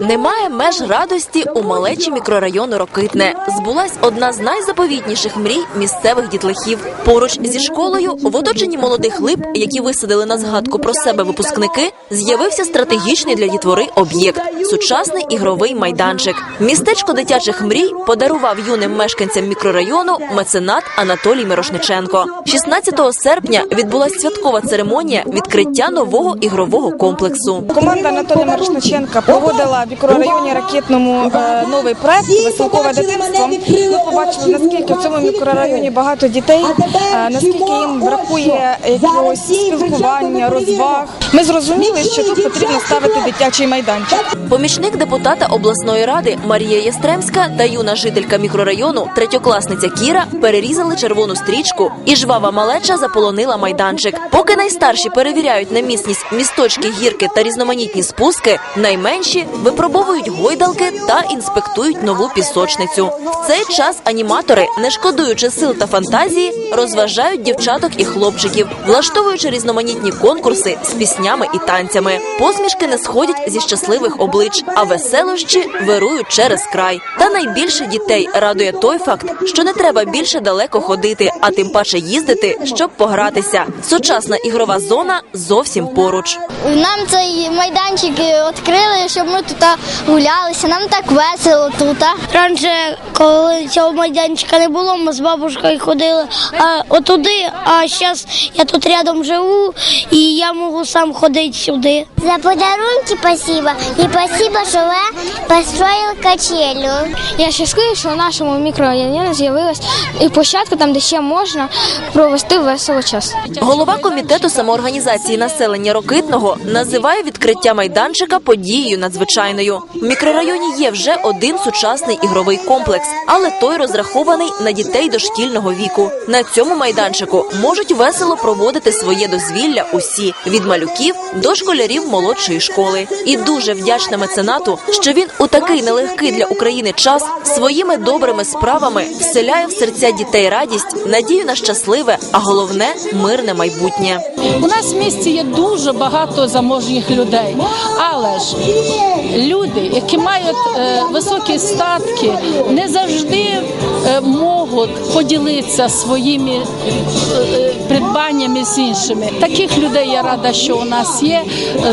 Немає меж радості у малечі мікрорайону Рокитне. Збулась одна з найзаповітніших мрій місцевих дітлахів. Поруч зі школою, в оточенні молодих лип, які висадили на згадку про себе випускники, з'явився стратегічний для дітвори об'єкт сучасний ігровий майданчик. Містечко дитячих мрій подарував юним мешканцям мікрорайону меценат Анатолій Мирошниченко. 16 серпня відбулася святкова церемонія відкриття нового ігрового комплексу. Команда Анатолія Мирошниченка проводила в мікрорайоні Ракетному е, новий проект Веселкове дитинство. Ми побачили наскільки в цьому мікрорайоні багато дітей, е, наскільки їм бракує якогось спілкування, розваг. Ми зрозуміли, що тут потрібно ставити дитячий майданчик. Помічник депутата обласної ради Марія Ястремська та юна жителька мікрорайону, третьокласниця Кіра, перерізали червону стрічку, і жвава малеча заполонила майданчик. Поки найстарші перевіряють на міцність місточки, гірки та різноманітні спуски, найменші випробовують гойдалки та інспектують нову пісочницю. В цей час аніматори, не шкодуючи сил та фантазії, розважають дівчаток і хлопчиків, влаштовуючи різноманітні конкурси з піснями і танцями. Посмішки не сходять зі щасливих облич, а веселощі вирують через край. Та найбільше дітей радує той факт, що не треба більше далеко ходити, а тим паче їздити, щоб погратися. Сучасна ігрова зона зовсім поруч. Нам цей майданчик відкрили, щоб ми тут гулялися. Нам так весело тут. Раніше, коли цього майданчика не було, ми з бабушкою ходили а, отуди, а зараз я тут рядом живу і я можу сам ходити сюди. За подарунки спасибо. И спасибо, что вы построили качелю. Я щаслива, що в нашому мікрорайоні з'явилась і площадка там, де ще можна провести весело час. Голова комітету самоорганізації населення Рокитного називає відкриття майданчика подією надзвичайною. В мікрорайоні є вже один сучасний ігровий комплекс, але той розрахований на дітей дошкільного віку. На цьому майданчику можуть весело проводити своє дозвілля усі від малюків до школярів молодшої школи. І дуже вдячна меценату, що він у такий нелегкий для України час своїми добрими справами вселяє в серця дітей радість, надію на щасливе, а головне мирне майбутнє. У нас в місті є дуже багато заможніх людей, але ж люди, які мають е, високі статки, не завжди е, можуть поділитися своїми е, е, придбаннями з іншими. Таких людей я рада, що у нас є.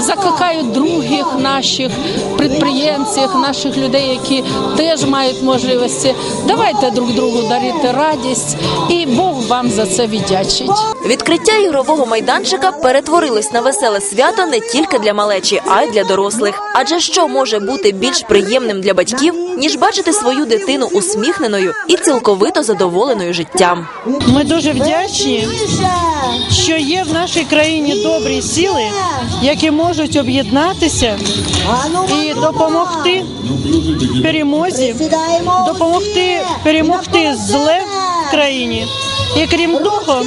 Е, Закликаю других наших підприємців, наших людей, які теж мають можливості. Давайте друг другу дарити радість, і Бог вам за це віддячить. Відкриття ігрового майданчика перетворилось на веселе свято не тільки для малечі, а й для дорослих. Адже що може бути більш приємним для батьків, ніж бачити свою дитину усміхненою і цілковито задоволеною життям. Ми дуже вдячні, що є в нашій країні добрі сили, які можуть об'єднатися і допомогти перемозі, допомогти перемогти зле в країні. І крім того,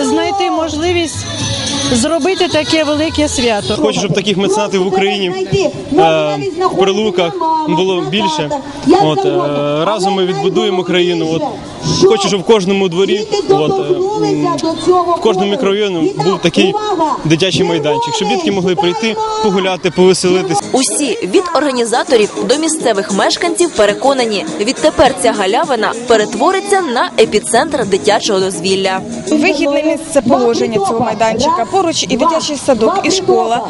знайти можливість зробити таке велике свято. Хочу, щоб таких меценатів в Україні е, в прилуках було більше. От е, разом ми відбудуємо країну. От хочу, щоб в кожному дворі, от е, в кожному мікрорайоні був такий дитячий майданчик, щоб дітки могли прийти, погуляти, повеселитись. Усі від організаторів до місцевих мешканців переконані, відтепер ця галявина перетвориться на епіцентр дитячого дозвілля. Вигідне місце положення цього майданчика. Поруч і дитячий садок, і школа,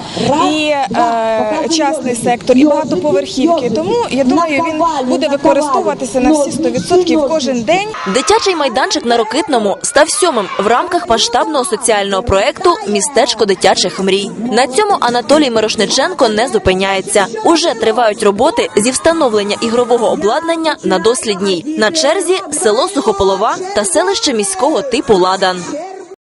і е, частний сектор, і багатоповерхівки. Тому я думаю, він буде використовуватися на всі 100% кожен день. Дитячий майданчик на Рокитному став сьомим в рамках масштабного соціального проекту Містечко дитячих мрій. На цьому Анатолій Мирошниченко не зупиняється. Уже тривають роботи зі встановлення ігрового обладнання на дослідній. На черзі село Сухополова та селище міського типу Ладан.